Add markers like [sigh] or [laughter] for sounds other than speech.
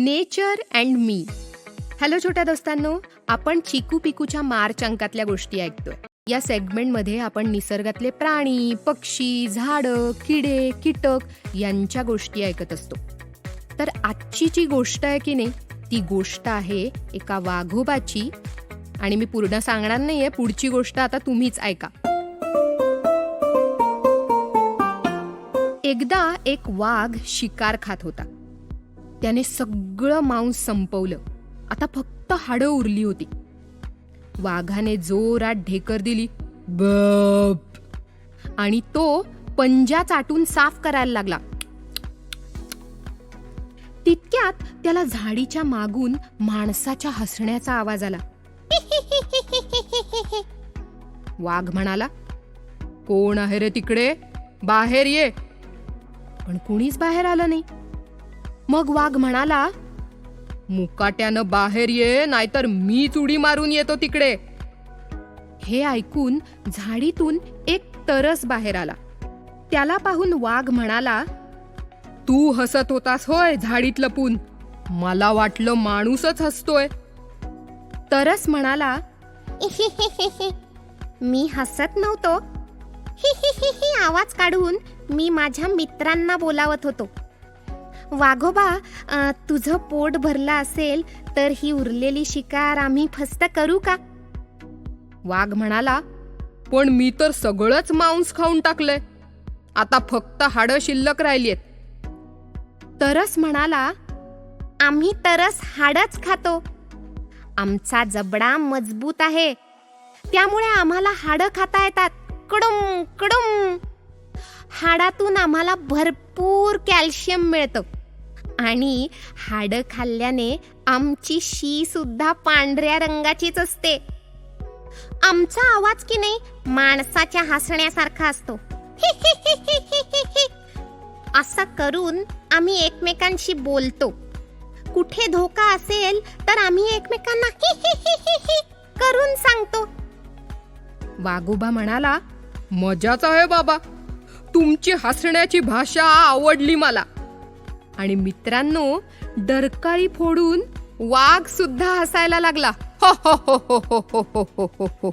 Nature and me. Hello छोट्या दोस्तांनो आपण चिकू पिकूच्या मार्च अंकातल्या गोष्टी ऐकतोय. या सेगमेंटमध्ये आपण निसर्गातले प्राणी पक्षी झाडं किडे कीटक यांच्या गोष्टी ऐकत असतो. तर आजची जी गोष्ट आहे की नाही ती गोष्ट आहे एका वाघोबाची. आणि मी पूर्ण सांगणार नाहीये पुढची गोष्ट आता तुम्हीच ऐका. एकदा एक वाघ शिकार खात होता. त्याने सगळं मांस संपवलं. आता फक्त हाडं उरली होती. वाघाने जोरात ढेकर दिली बप. आणि तो पंजा चाटून साफ करायला लागला. तितक्यात त्याला झाडीच्या मागून माणसाच्या हसण्याचा आवाज आला. [laughs] वाघ म्हणाला कोण आहे रे तिकडे? बाहेर ये. पण कुणीच बाहेर आलं नाही. मग वाघ म्हणाला मुकाट्यानं बाहेर ये नाहीतर मीच उडी मारून येतो तिकडे. हे ऐकून झाडीतून एक तरस बाहेर आला. त्याला पाहून वाघ म्हणाला तू हसत होतास होय झाडीत लपून. मला वाटलं माणूसच हसतोय. तरस म्हणाला मी हसत नव्हतो. [laughs] आवाज काढून मी माझ्या मित्रांना बोलावत होतो. वाघोबा तुझं पोट भरलं असेल तर ही उरलेली शिकार आम्ही फस्त करू का? वाघ म्हणाला पण मी तर सगळंच मांस खाऊन टाकलंय. आता फक्त हाडं शिल्लक राहिलीत तरस म्हणाला आम्ही तरस हाडच खातो. आमचा जबडा मजबूत आहे. त्यामुळे आम्हाला हाडं खाता येतात. कडुम कडुम हाडातून आम्हाला भरपूर कॅल्शियम मिळतं. आणि हाडं खाल्ल्याने आमची शी सुद्धा पांढऱ्या रंगाचीच असते. आमचा आवाज की नाही माणसाच्या हसण्यासारखा असतो. [laughs] असं करून आम्ही एकमेकांशी बोलतो. कुठे धोका असेल तर आम्ही एकमेकांना [laughs] करून सांगतो. वाघोबा म्हणाला मजाच आहे बाबा. तुमची हसण्याची भाषा आवडली मला. आणि मित्रांनो डरकाळी फोडून वाघ सुद्धा हसायला लागला. हो हो हो हो हो हो हो हो हो.